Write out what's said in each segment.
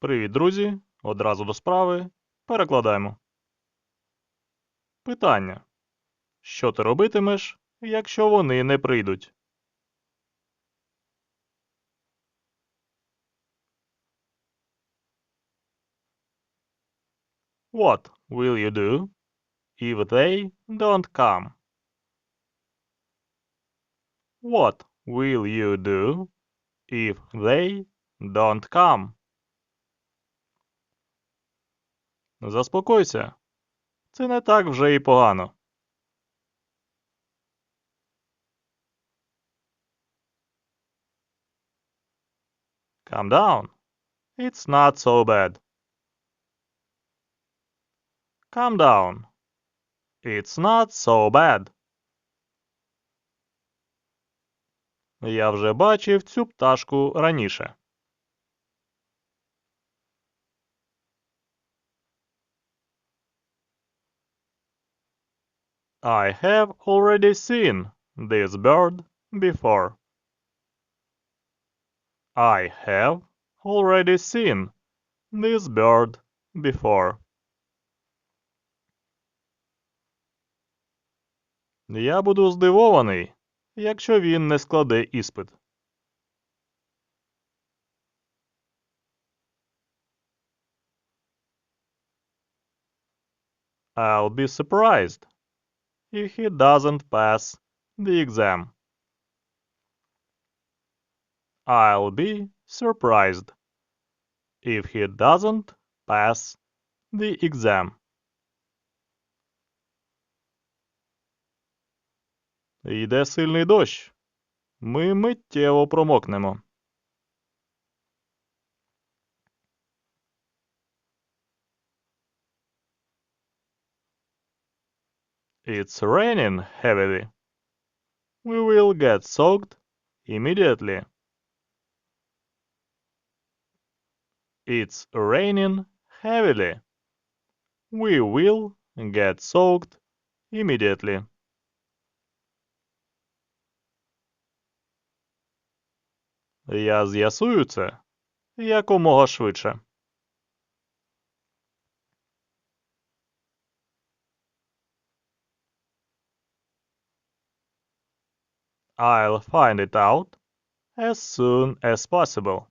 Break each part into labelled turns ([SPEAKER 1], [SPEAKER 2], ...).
[SPEAKER 1] Привіт, друзі! Одразу до справи. Перекладаємо. Питання. Що ти робитимеш, якщо вони не прийдуть? What will you do if they don't come? What will you do if they don't come? Заспокойся. Це не так вже і погано. Calm down. It's not so bad. Calm down. It's not so bad. Я вже бачив цю пташку раніше. I have already seen this bird before. I have already seen this bird before. Я буду здивований, якщо він не складе іспит. I'll be surprised if he doesn't pass the exam. I'll be surprised if he doesn't pass the exam. Йде сильний дощ. Ми миттєво промокнемо. It's raining heavily. We will get soaked immediately. It's raining heavily. We will get soaked immediately. Я з'ясую це якомога швидше. I'll find it out as soon as possible.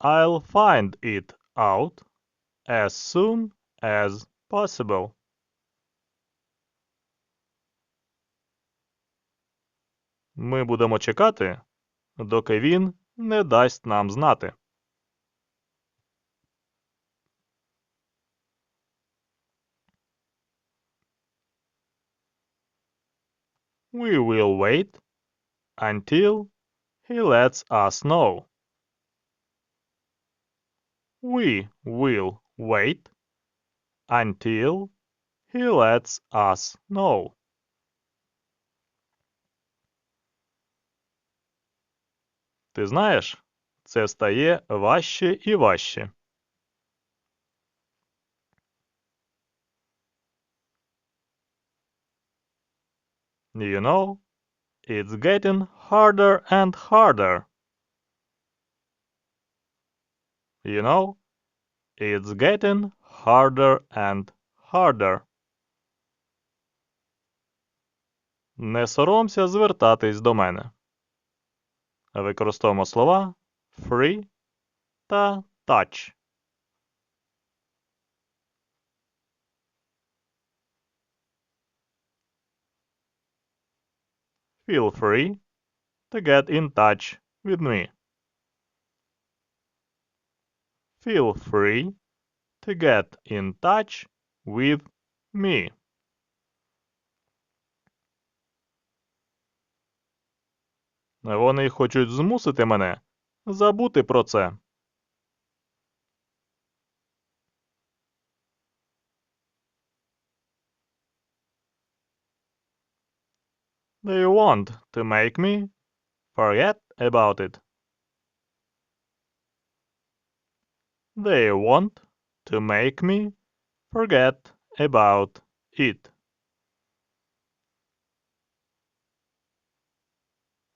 [SPEAKER 1] I'll find it out as soon as possible. Ми будемо чекати, доки він не дасть нам знати. We will wait until he lets us know. We will wait until he lets us know. Ти знаєш, це стає важче і важче. You know, it's getting harder and harder. You know, it's getting harder and harder. Не соромся звертатись до мене. Використовуємо слова free та touch. Feel free to get in touch with me. Feel free to get in touch with me. Вони хочуть змусити мене забути про це. They want to make me forget about it. They want to make me forget about it.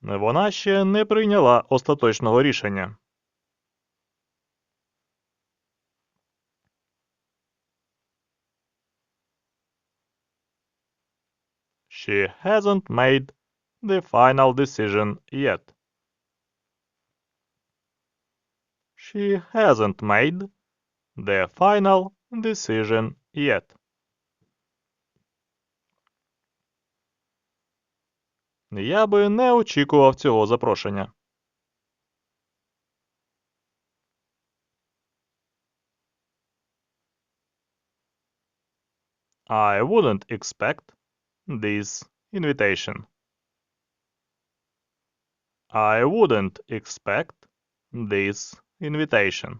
[SPEAKER 1] Вона ще не прийняла остаточного рішення. She hasn't made the final decision yet. She hasn't made the final decision yet. Я би не очікував цього запрошення. I wouldn't expect this invitation. I wouldn't expect this invitation.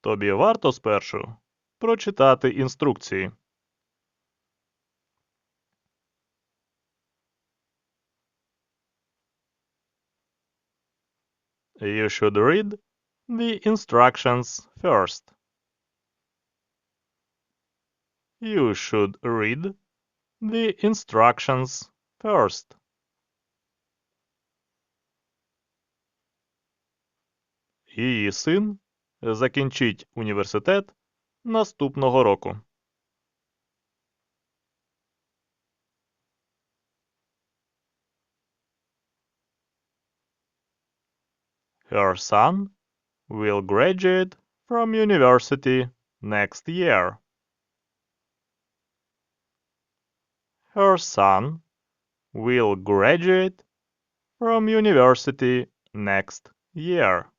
[SPEAKER 1] Тобі варто спершу прочитати інструкції. You should read the instructions first. You should read the instructions first. Її син закінчить університет наступного року. Her son will graduate from university next year. Her son will graduate from university next year.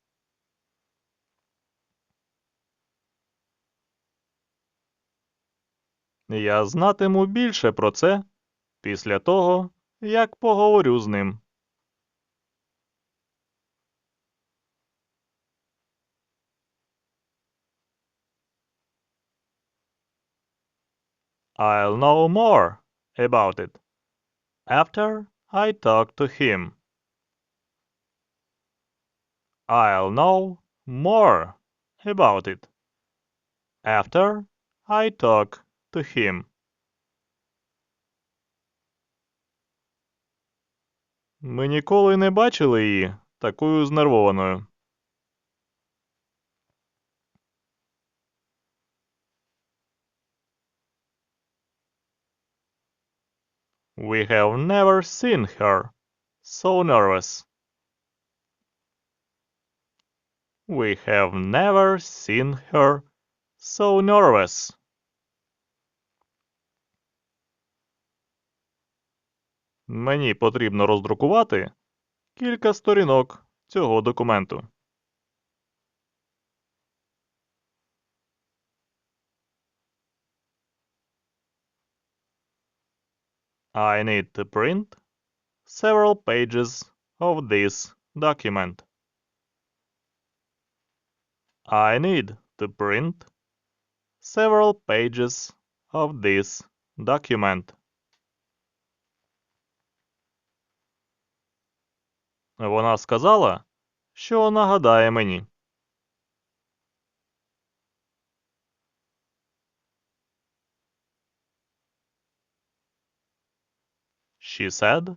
[SPEAKER 1] Я знатиму більше про це після того, як поговорю з ним. I'll know more about it after I talk to him. I'll know more about it after I talk to him. Ми ніколи не бачили її такою знервованою. We have never seen her so nervous. We have never seen her so nervous. Мені потрібно роздрукувати кілька сторінок цього документу. I need to print several pages of this document. I need to print several pages of this document. Вона сказала, що нагадає мені. She said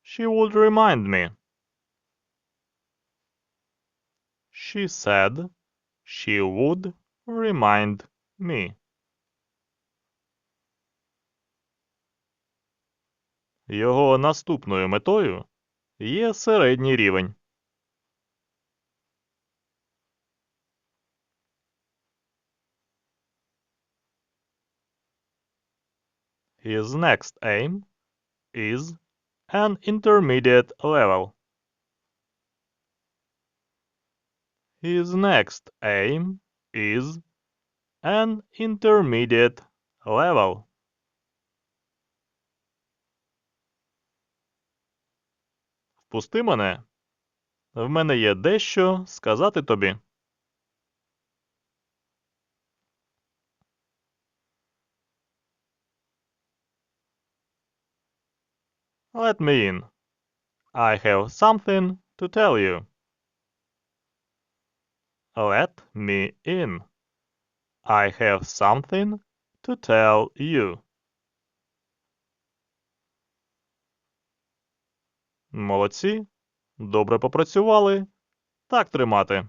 [SPEAKER 1] she would remind me. She said she would remind me. Його наступною метою є середній рівень. His next aim is an intermediate level. His next aim is an intermediate level. Впусти мене. В мене є дещо сказати тобі. Let me in. I have something to tell you. Let me in. I have something to tell you. Молодці. Добре попрацювали. Так тримати.